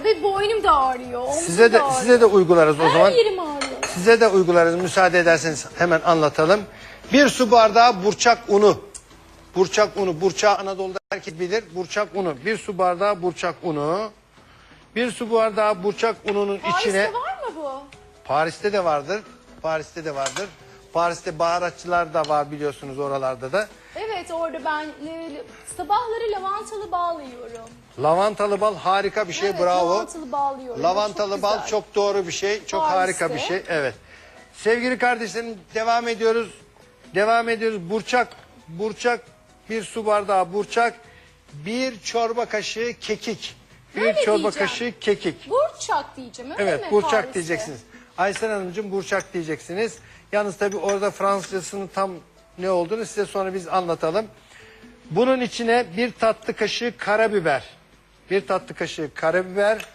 Abi boynum da ağrıyor. omzum Size de da ağrıyor. size de uygularız o Her zaman. yerim ağrıyor. Size de uygularız. Müsaade ederseniz hemen anlatalım. Bir su bardağı burçak unu. Burçak unu. Burçağı Anadolu'da herkes bilir. Burçak unu. Bir su bardağı burçak unu. Bir su bardağı burçak ununun Paris'te içine... var mı bu? Paris'te de vardır. Paris'te de vardır. Paris'te baharatçılar da var biliyorsunuz oralarda da. Evet orada ben e, sabahları lavantalı bal yiyorum. Lavantalı bal harika bir şey Evet, bravo. lavantalı bal yiyorum. Lavantalı Çok bal güzel. çok doğru bir şey. Çok Paris'te. harika bir şey. Evet. Sevgili kardeşlerim devam ediyoruz. Devam ediyoruz. Burçak, burçak, bir su bardağı burçak, bir çorba kaşığı kekik. Bir Öyle çorba diyeceğim. kaşığı kekik. Burçak diyeceğim öyle Evet, mi burçak Paris'te? diyeceksiniz. Aysel Hanımcığım burçak diyeceksiniz. Yalnız tabii orada Fransızcasının tam ne olduğunu size sonra biz anlatalım. Bunun içine bir tatlı kaşığı karabiber. Bir tatlı kaşığı karabiber.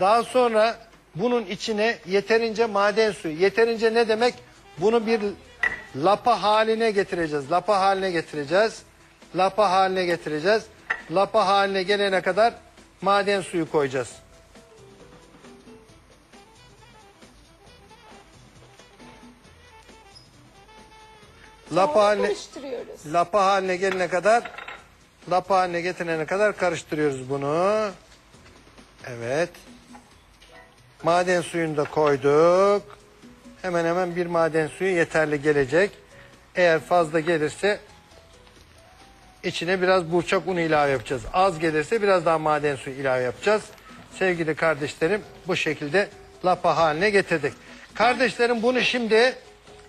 Daha sonra bunun içine yeterince maden suyu. Yeterince ne demek? Bunu bir lapa haline getireceğiz. Lapa haline getireceğiz. Lapa haline getireceğiz. Lapa haline gelene kadar maden suyu koyacağız. Lapa haline, karıştırıyoruz. lapa haline gelene kadar lapa haline getirene kadar karıştırıyoruz bunu. Evet. Maden suyunu da koyduk. Hemen hemen bir maden suyu yeterli gelecek. Eğer fazla gelirse içine biraz burçak unu ilave yapacağız. Az gelirse biraz daha maden suyu ilave yapacağız. Sevgili kardeşlerim bu şekilde lapa haline getirdik. Kardeşlerim bunu şimdi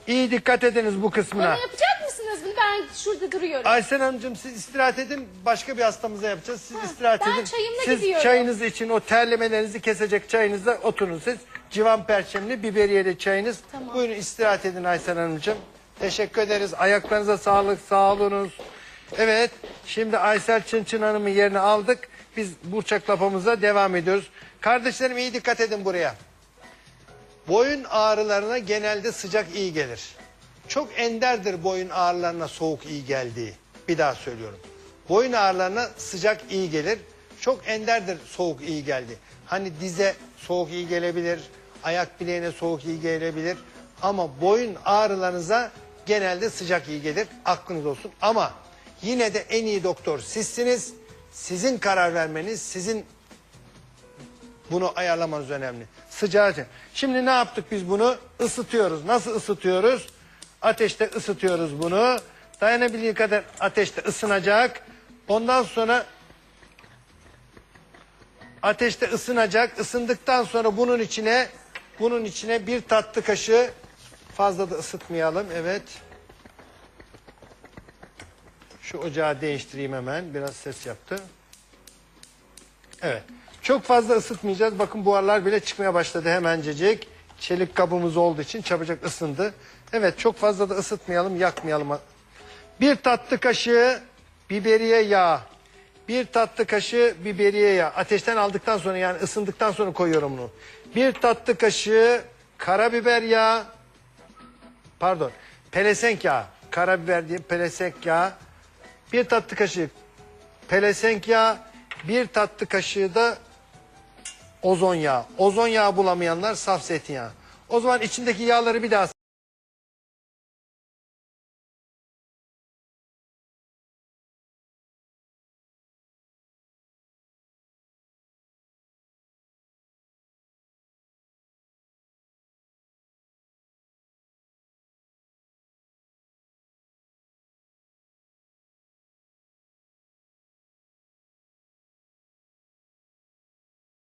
iyi dikkat ediniz bu kısmına. Bana yapacak mısınız bunu? Ben şurada duruyorum. Aysel Hanımcığım siz istirahat edin. Başka bir hastamıza yapacağız. Siz istirahat ben edin. çayımla siz gidiyorum. çayınız için o terlemelerinizi kesecek çayınızda oturun siz. Civan perçemli biberiyeli çayınız. Tamam. Buyurun istirahat edin Aysel Hanımcığım. Teşekkür ederiz. Ayaklarınıza sağlık, sağ olunuz. Evet, şimdi Aysel Çınçın Hanım'ın yerini aldık. Biz burçak lapamıza devam ediyoruz. Kardeşlerim iyi dikkat edin buraya. Boyun ağrılarına genelde sıcak iyi gelir. Çok enderdir boyun ağrılarına soğuk iyi geldiği. Bir daha söylüyorum. Boyun ağrılarına sıcak iyi gelir. Çok enderdir soğuk iyi geldi. Hani dize soğuk iyi gelebilir, ayak bileğine soğuk iyi gelebilir. Ama boyun ağrılarınıza genelde sıcak iyi gelir. Aklınız olsun. Ama yine de en iyi doktor sizsiniz. Sizin karar vermeniz, sizin bunu ayarlamanız önemli. Sıcağı. Şimdi ne yaptık biz bunu? Isıtıyoruz. Nasıl ısıtıyoruz? Ateşte ısıtıyoruz bunu. Dayanabildiği kadar ateşte ısınacak. Ondan sonra ateşte ısınacak. Isındıktan sonra bunun içine bunun içine bir tatlı kaşığı fazla da ısıtmayalım. Evet. Şu ocağı değiştireyim hemen. Biraz ses yaptı. Evet. Çok fazla ısıtmayacağız. Bakın buharlar bile çıkmaya başladı hemencecik. Çelik kabımız olduğu için çabucak ısındı. Evet çok fazla da ısıtmayalım, yakmayalım. Bir tatlı kaşığı biberiye yağı. Bir tatlı kaşığı biberiye yağı. Ateşten aldıktan sonra yani ısındıktan sonra koyuyorum bunu. Bir tatlı kaşığı karabiber yağı. Pardon. Pelesenk yağı. Karabiber diye pelesenk yağı. Bir tatlı kaşığı pelesenk yağı, bir tatlı kaşığı da ozon yağı. Ozon yağı bulamayanlar saf zeytinyağı. O zaman içindeki yağları bir daha